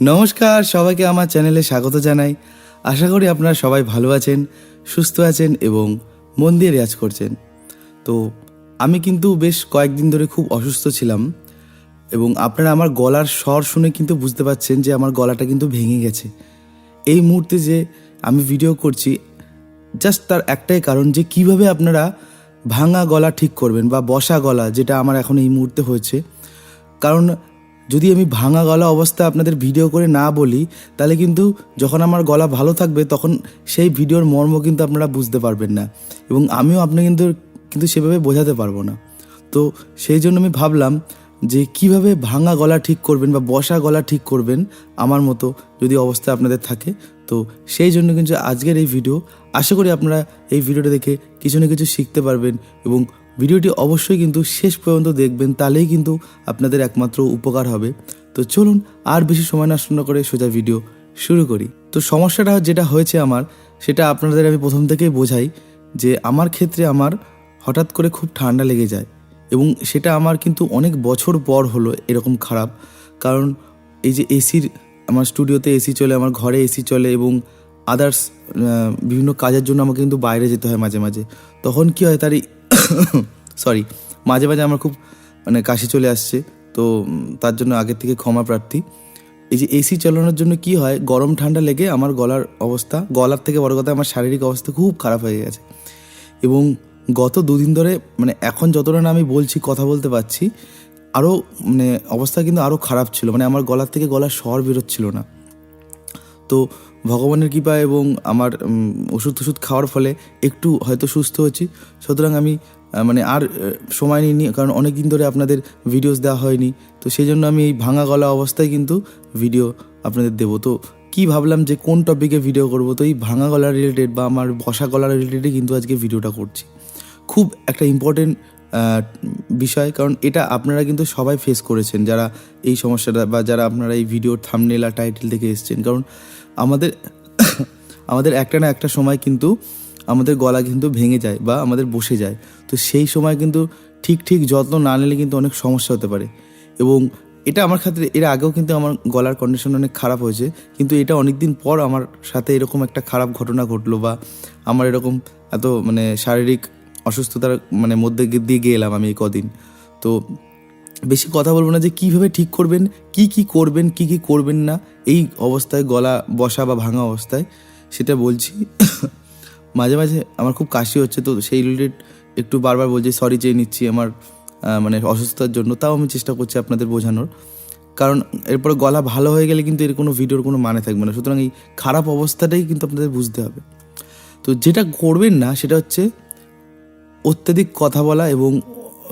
নমস্কার, সবাইকে আমার চ্যানেলে স্বাগত জানাই। আশা করি আপনারা সবাই ভালো আছেন, সুস্থ আছেন এবং মন দিয়ে রেয়াজ করছেন। তো, আমি কিন্তু বেশ কয়েকদিন ধরে খুব অসুস্থ ছিলাম এবং আপনারা আমার গলার স্বর শুনে কিন্তু বুঝতে পারছেন যে আমার গলাটা কিন্তু ভেঙে গেছে। এই মুহূর্তে যে আমি ভিডিও করছি জাস্ট তার একটাই কারণ যে কীভাবে আপনারা ভাঙা গলা ঠিক করবেন বা বসা গলা, যেটা আমার এখন এই মুহূর্তে হয়েছে। কারণ যদি আমি ভাঙা গলা অবস্থায় আপনাদের ভিডিও করে না বলি, তাহলে কিন্তু যখন আমার গলা ভালো থাকবে, তখন সেই ভিডিওর মর্ম কিন্তু আপনারা বুঝতে পারবেন না। এবং আমিও আপনি কিন্তু কিন্তু সেভাবে বোঝাতে পারব না। তো সেই জন্য আমি ভাবলাম যে কীভাবে ভাঙা গলা ঠিক করবেন বা বসা গলা ঠিক করবেন আমার মতো যদি অবস্থা আপনাদের থাকে। তো সেই জন্য কিন্তু আজকের এই ভিডিও, আশা করি আপনারা এই ভিডিওটা দেখে কিছু না কিছু শিখতে পারবেন এবং ভিডিওটি অবশ্যই কিন্তু শেষ পর্যন্ত দেখবেন, তাহলেই কিন্তু আপনাদের একমাত্র উপকার হবে। তো চলুন আর বেশি সময় নষ্ট না করে সোজা ভিডিও শুরু করি। তো সমস্যাটা যেটা হয়েছে আমার, সেটা আপনাদের আমি প্রথম থেকেই বোঝাই যে আমার ক্ষেত্রে আমার হঠাৎ করে খুব ঠান্ডা লেগে যায় এবং সেটা আমার কিন্তু অনেক বছর পর হলো এরকম খারাপ। কারণ এই যে এসির, আমার স্টুডিওতে এসি চলে, আমার ঘরে এসি চলে এবং আদার্স বিভিন্ন কাজের জন্য আমাকে কিন্তু বাইরে যেতে হয় মাঝে মাঝে। তখন কি হয় তারই সরি মাঝে মাঝে আমার খুব মানে কাশি চলে আসছে, তো তার জন্য আগের থেকে ক্ষমা প্রার্থী। এই যে এসি চালানোর জন্য কি হয়, গরম ঠান্ডা লেগে আমার গলার অবস্থা, গলার থেকে বড় কথা আমার শারীরিক অবস্থা খুব খারাপ হয়ে গেছে। এবং গত দুদিন ধরে মানে এখন যতটা না আমি বলছি, কথা বলতে পারছি আরও মানে অবস্থা কিন্তু আরও খারাপ ছিল। মানে আমার গলার থেকে গলার স্বর বেরোচ্ছিল না। তো ভগবানের কৃপা এবং আমার ওষুধ টষুধ খাওয়ার ফলে একটু হয়তো সুস্থ হচ্ছি। সুতরাং আমি মানে আর সময় নিইনি, কারণ অনেক দিন ধরে আপনাদের ভিডিওস দেওয়া হয়নি। তো সেই জন্য আমি এই ভাঙা গলা অবস্থায় কিন্তু ভিডিও আপনাদের দেবো। তো কি ভাবলাম যে কোন টপিকে ভিডিও করব? তো এই ভাঙা গলা রিলেটেড বা আমার বসা গলা রিলেটেডই কিন্তু আজকে ভিডিওটা করছি। খুব একটা ইম্পর্টেন্ট বিষয়, কারণ এটা আপনারা কিন্তু সবাই ফেস করেছেন, যারা এই সমস্যাটা বা যারা আপনারা এই ভিডিওর থামনেল আর টাইটেল থেকে এসেছেন। কারণ আমাদের আমাদের একটা না একটা সময় কিন্তু আমাদের গলা কিন্তু ভেঙে যায় বা আমাদের বসে যায়। তো সেই সময় কিন্তু ঠিক ঠিক যত্ন না নিলে কিন্তু অনেক সমস্যা হতে পারে। এবং এটা আমার ক্ষেত্রে এর আগেও কিন্তু আমার গলার কন্ডিশন অনেক খারাপ হয়েছে, কিন্তু এটা অনেক দিন পর আমার সাথে এরকম একটা খারাপ ঘটনা ঘটলো বা আমার এরকম এত মানে শারীরিক অসুস্থতার মানে মধ্যে দিয়ে এলাম আমি এই কদিন। তো বেশি কথা বলব না যে কীভাবে ঠিক করবেন, কি কি করবেন, কি কি করবেন না, এই অবস্থায় গলা বসা বা ভাঙা অবস্থায় সেটা বলছি। মাঝে মাঝে আমার খুব কাশি হচ্ছে, তো সেই রিলেটেড একটু বারবার বলছি সরি চেয়ে নিচ্ছি আমার মানে অসুস্থতার জন্য। তাও আমি চেষ্টা করছি আপনাদের বোঝানোর। কারণ এরপরে গলা ভালো হয়ে গেলে কিন্তু এর কোনো ভিডিওর কোনো মানে থাকবে না। সুতরাং এই খারাপ অবস্থাটাই কিন্তু আপনাদের বুঝতে হবে। তো যেটা করবেন না সেটা হচ্ছে অত্যাধিক কথা বলা এবং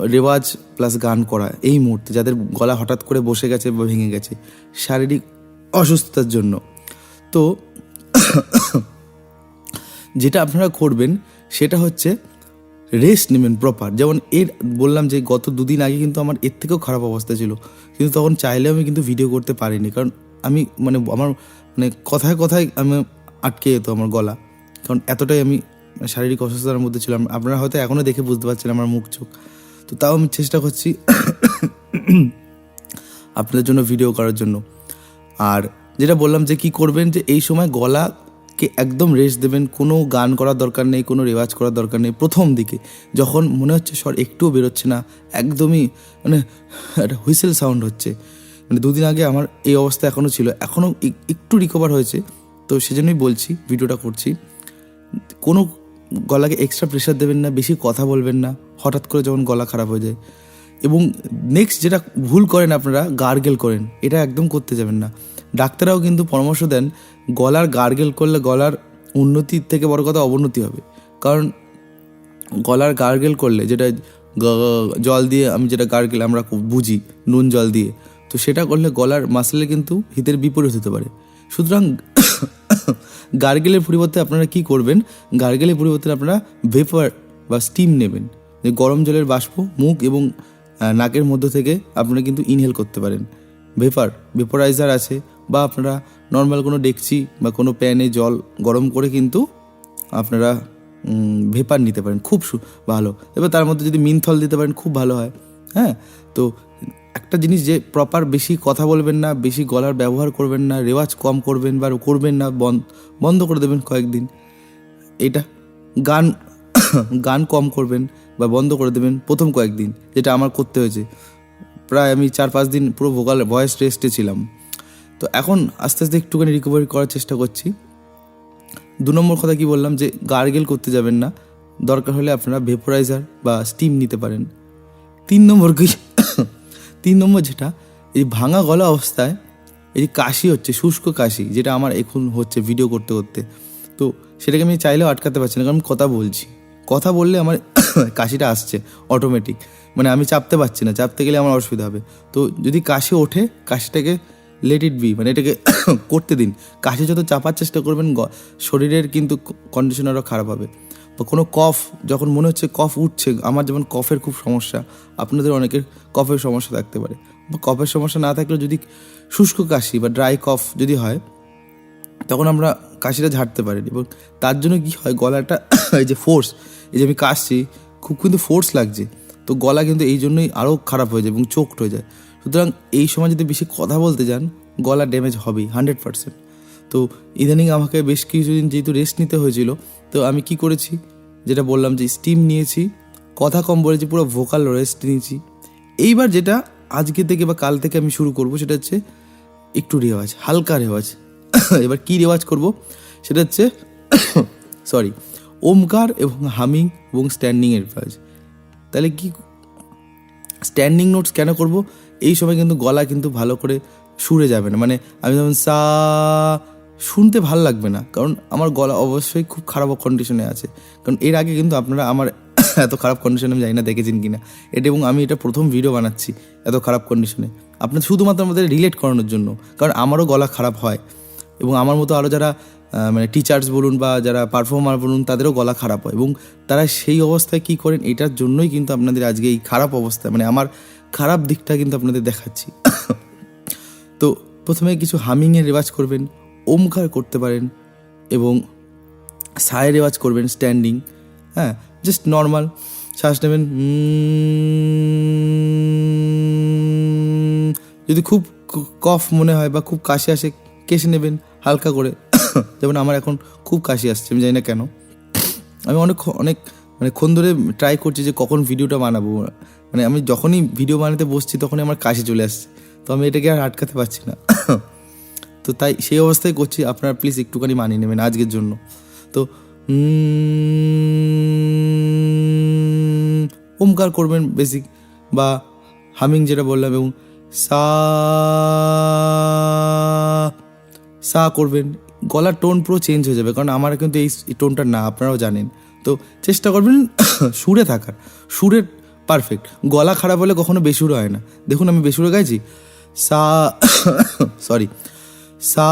রেওয়াজ প্লাস গান করা এই মুহূর্তে যাদের গলা হঠাৎ করে বসে গেছে বা ভেঙে গেছে শারীরিক অসুস্থতার জন্য। তো যেটা আপনারা করবেন সেটা হচ্ছে রেস্ট নেবেন প্রপার যেমন এর বললাম যে গত দুদিন আগে কিন্তু আমার এর থেকেও খারাপ অবস্থা ছিল। কিন্তু তখন চাইলেও আমি কিন্তু ভিডিও করতে পারিনি। কারণ আমি মানে আমার মানে কথায় কথায় আমি আটকে যেত আমার গলা। কারণ এতটাই আমি শারীরিক অসুস্থতার মধ্যে ছিলাম। আপনারা হয়তো এখনও দেখে বুঝতে পারছেন আমার মুখ, চোখ। তো তাও আমি চেষ্টা করছি আপনাদের জন্য ভিডিও করার জন্য। আর যেটা বললাম যে কি করবেন যে এই সময় গলাকে একদম রেস্ট দেবেন, কোনো গান করার দরকার নেই, কোনো রেওয়াজ করার দরকার নেই। প্রথম দিকে যখন মনে হচ্ছে স্বর একটুও বেরোচ্ছে না, একদমই মানে একটা হুইসেল সাউন্ড হচ্ছে। মানে দুদিন আগে আমার এই অবস্থা এখনও ছিল এখনও একটু রিকভার হয়েছে। তো সেজন্যই বলছি ভিডিওটা করছি। কোনো গলাকে এক্সট্রা প্রেশার দেবেন না, বেশি কথা বলবেন না, হঠাৎ করে যখন গলা খারাপ হয়ে যায়। এবং নেক্সট যেটা ভুল করেন আপনারা গার্গেল করেন, এটা একদম করতে যাবেন না। ডাক্তাররাও কিন্তু পরামর্শ দেন, গলার গার্গেল করলে গলার উন্নতির থেকে বড় কথা অবনতি হবে। কারণ গলার গার্গেল করলে যেটা জল দিয়ে আমি যেটা গার্গেল আমরা বুঝি, নুন জল দিয়ে, তো সেটা করলে গলার মাসলে কিন্তু হিতের বিপরীত হতে পারে। সুতরাং গার্গেলের পরিবর্তে আপনারা কি করবেন? গার্গেলের পরিবর্তে আপনারা ভেপার বা স্টিম নেবেন। যে গরম জলের বাষ্প, মুখ এবং নাকের মধ্য থেকে আপনারা কিন্তু ইনহেল করতে পারেন। ভেপার ভেপোরাইজার আছে বা আপনারা নর্মাল কোনো ডেকচি বা কোনো প্যানে জল গরম করে কিন্তু আপনারা ভেপার নিতে পারেন। খুব ভালো। এবার তার মধ্যে যদি মিনথল দিতে পারেন, খুব ভালো হয়। হ্যাঁ? তো একটা জিনিস যে প্রপার বেশি কথা বলবেন না, বেশি গলার ব্যবহার করবেন না, রেওয়াজ কম করবেন বা করবেন না বন্ধ বন্ধ করে দেবেন কয়েকদিন, এটা গান গান কম করবেন বা বন্ধ করে দেবেন প্রথম কয়েকদিন, যেটা আমার করতে হয়েছে। প্রায় আমি চার পাঁচ দিন পুরো ভোকাল ভয়েস রেস্টে ছিলাম। তো এখন আস্তে আস্তে একটুখানি রিকভারি করার চেষ্টা করছি। দু নম্বর কথা কি বললাম যে গার্গেল করতে যাবেন না, দরকার হলে আপনারা ভেপোরাইজার বা স্টিম নিতে পারেন। তিন নম্বর কি তিন নম্বর যেটা, এই ভাঙা গলা অবস্থায় এই কাশি হচ্ছে, শুষ্ক কাশি, যেটা আমার এখন হচ্ছে ভিডিও করতে করতে। তো সেটাকে আমি চাইলেও আটকাতে পারছি না, কারণ কথা বলছি। কথা বললে আমার কাশিটা আসছে অটোমেটিক মানে আমি চাপতে পারছি না, চাপতে গেলে আমার অসুবিধা হবে। তো যদি কাশি ওঠে, কাশিটাকে লেট ইট বি মানে এটাকে করতে দিন। কাশি যত চাপার চেষ্টা করবেন শরীরের কিন্তু কন্ডিশন আরও খারাপ হবে। বা কোনো কফ, যখন মনে হচ্ছে কফ উঠছে, আমার যেমন কফের খুব সমস্যা, আপনাদের অনেকের কফের সমস্যা থাকতে পারে। বা কফের সমস্যা না থাকলেও যদি শুষ্ক কাশি বা ড্রাই কফ যদি হয়, তখন আমরা কাশিটা ঝাড়তে পারি এবং তার জন্য কি হয়, গলাটা এই যে ফোর্স এই যে আমি কাশছি, খুব কিন্তু ফোর্স লাগছে। তো গলা কিন্তু এই জন্যই আরও খারাপ হয়ে যায় এবং চোকড হয়ে যায়। সুতরাং এই সময় যদি বেশি কথা বলতে যান, গলা ড্যামেজ হবেই হান্ড্রেড পার্সেন্ট তো ইদানিং আমাকে বেশ কিছুদিন যেহেতু রেস্ট নিতে হয়েছিল, তো আমি কি করেছি? যেটা বললাম যে স্টিম নিয়েছি, কথা কম বলেছি, পুরো ভোকাল রেস্ট নিয়েছি। এইবার যেটা আজকে থেকে বা কাল থেকে আমি শুরু করব সেটা হচ্ছে একটু রেওয়াজ, হালকা রেওয়াজ। এবার কি রেওয়াজ করব? সেটা হচ্ছে সরি ওমকার এবং হামিং এবং স্ট্যান্ডিংয়ের রেওয়াজ। তাহলে কি স্ট্যান্ডিং নোটস কেন করব? এই সময় কিন্তু গলা কিন্তু ভালো করে সুরে যাবে না। মানে আমি যেমন সা শুনতে ভালো লাগবে না। কারণ আমার গলা অবশ্যই খুব খারাপ কন্ডিশনে আছে। কারণ এর আগে কিন্তু আপনারা আমার এত খারাপ কন্ডিশনে আমি জানি না দেখেছেন কি না এটা এবং আমি এটা প্রথম ভিডিও বানাচ্ছি এত খারাপ কন্ডিশনে আপনার শুধুমাত্র আমাদের রিলেট করানোর জন্য। কারণ আমারও গলা খারাপ হয়। এবং আমার মতো আরও যারা মানে টিচার্স বলুন বা যারা পারফর্মার বলুন, তাদেরও গলা খারাপ হয়। এবং তারা সেই অবস্থায় কী করেন, এটার জন্যই কিন্তু আপনাদের আজকে এই খারাপ অবস্থা মানে আমার খারাপ দিকটা কিন্তু আপনাদের দেখাচ্ছি। তো প্রথমে কিছু হামিংয়ের রেওয়াজ করবেন। ওমকার করতে পারেন এবং সায়ের রেওয়াজ করবেন স্ট্যান্ডিং হ্যাঁ জাস্ট নর্মাল শ্বাস নেবেন যদি খুব কফ মনে হয় বা খুব কাশি আসে, কেশে নেবেন হালকা করে, যেমন আমার এখন খুব কাশি আসছে, আমি জানি না কেন। আমি অনেক অনেক মানে ক্ষণ ধরে ট্রাই করছি যে কখন ভিডিওটা বানাবো মানে আমি যখনই ভিডিও বানাতে বসছি তখনই আমার কাশি চলে আসছে, তো আমি এটাকে আর আটকাতে পারছি না। তো তাই সেই অবস্থায় করছি, আপনারা প্লিজ একটুখানি মানিয়ে নেবেন আজকের জন্য। তো ওমকার করবেন বেসিক বা হামিং যেটা বললাম এবং সা সা করবেন। গলার টোন পুরো চেঞ্জ হয়ে যাবে, কারণ আমার কিন্তু এই টোনটা না, আপনারাও জানেন। তো চেষ্টা করবেন সুরে থাকার। সুরের পারফেক্ট গলা খারাপ হলে কখনো বেসুর হয় না। দেখুন আমি বেসুরে গাইছি। সা সরি সা,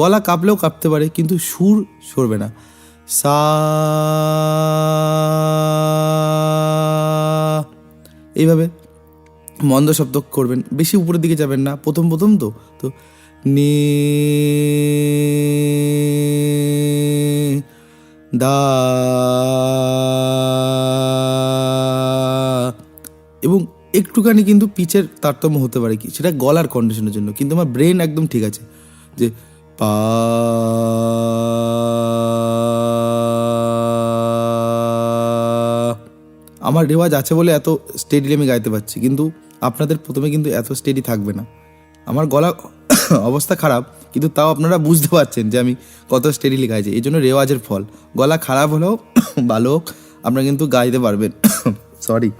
গলা কাঁপলেও কাঁপতে পারে, কিন্তু সুর সরবে না। সা, এইভাবে মন্দ শব্দ করবেন, বেশি উপরের দিকে যাবেন না, প্রথম প্রথম তো তো নে, দা একটুখানি কিন্তু পিচের তারতম্য হতে পারে কি? সেটা গলার কন্ডিশনের জন্য। কিন্তু আমার ব্রেন একদম ঠিক আছে যে পা আমার রেওয়াজ আছে বলে এত স্টেডিলি আমি গাইতে পারছি। কিন্তু আপনাদের প্রথমে কিন্তু এত স্টেডি থাকবে না। আমার গলা অবস্থা খারাপ, কিন্তু তাও আপনারা বুঝতে পারছেন যে আমি কত স্টেডিলি গাইছি। এই জন্য রেওয়াজের ফল। গলা খারাপ হলেও ভালো হোক, আপনারা কিন্তু গাইতে পারবেন। সরি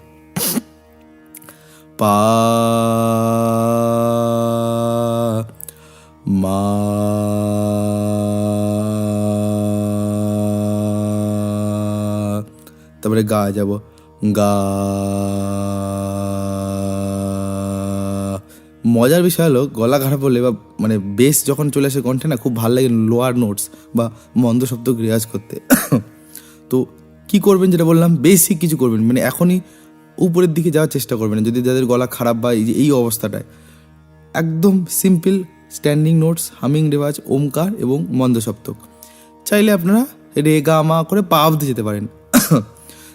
পা মা তারপরে গা যাব। গা মজার বিষয় হলো, গলা খারাপ হলে বা মানে বেস যখন চলে আসে কণ্ঠে না, খুব ভালো লাগে লোয়ার নোটস বা মন্দ শব্দ রেয়াজ করতে। তো কি করবেন যেটা বললাম? বেসিক কিছু করবেন। মানে এখনই উপরের দিকে যাওয়ার চেষ্টা করবেন যদি যাদের গলা খারাপ বা এই যে এই অবস্থাটায়। একদম সিম্পল স্ট্যান্ডিং নোটস হামিং রেওয়াজ, ওমকার এবং মন্দ সপ্তক চাইলে আপনারা রে গা মা করে পা অব্দি যেতে পারেন।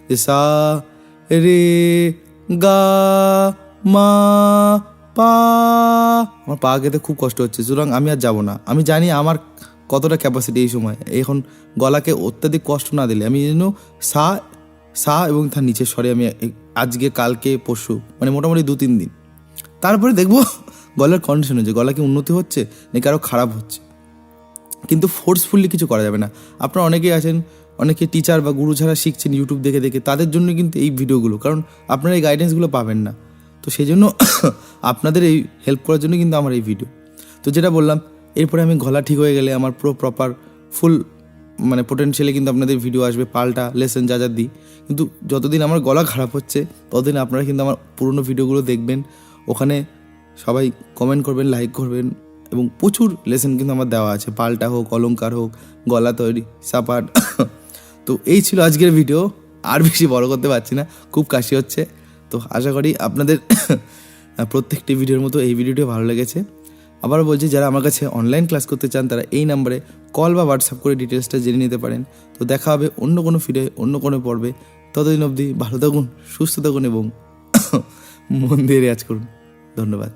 সা, রে গা মা, পা। আমার পা গেতে খুব কষ্ট হচ্ছে। সুতরাং আমি আর যাব না। আমি জানি আমার কতটা ক্যাপাসিটি এই সময়। এখন গলাকে অত্যাধিক কষ্ট না দিলে আমি যেন সা সা এবং তার নিচের স্বরে আমি আজকে, কালকে, পরশু মানে মোটামুটি দু, তিন দিন। তারপরে দেখব গলার কন্ডিশন হচ্ছে, গলা কি উন্নতি হচ্ছে, নাকি আরও খারাপ হচ্ছে। কিন্তু ফোর্সফুলি কিছু করা যাবে না। আপনারা অনেকেই আছেন, অনেকে টিচার বা গুরু ছাড়া শিখছেন ইউটিউব দেখে দেখে, তাদের জন্য কিন্তু এই ভিডিওগুলো কারণ আপনারা এই গাইডেন্সগুলো পাবেন না। তো সেই জন্য আপনাদের এই হেল্প করার জন্য কিন্তু আমার এই ভিডিও তো যেটা বললাম, এরপরে আমি গলা ঠিক হয়ে গেলে, আমার পুরো প্রপার ফুল মানে পোটেনশিয়ালি কিন্তু আপনাদের ভিডিও আসবে, পাল্টা লেসন যা যা দিই। কিন্তু যতদিন আমার গলা খারাপ হচ্ছে, ততদিন আপনারা কিন্তু আমার পুরনো ভিডিওগুলো দেখবেন। ওখানে সবাই কমেন্ট করবেন লাইক করবেন এবং প্রচুর লেসন কিন্তু আমার দেওয়া আছে। পাল্টা হোক অলঙ্কার হোক, গলা তৈরি, সাপাট। তো এই ছিল আজকের ভিডিও আর বেশি বড় করতে পারছি না, খুব কাশি হচ্ছে। তো আশা করি আপনাদের প্রত্যেকটি ভিডিওর মতো এই ভিডিওটি ভালো লেগেছে। আবার বলছি, যারা আমার কাছে অনলাইন ক্লাস করতে চান, তারা এই নাম্বারে কল বা হোয়াটসঅ্যাপ করে ডিটেলসটা জেনে নিতে পারেন। তো দেখা হবে অন্য কোনো ফিরে অন্য কোনো পর্বে। ততদিন অবধি ভালো থাকুন, সুস্থ থাকুন এবং মন দিয়ে রেয়াজ করুন। ধন্যবাদ।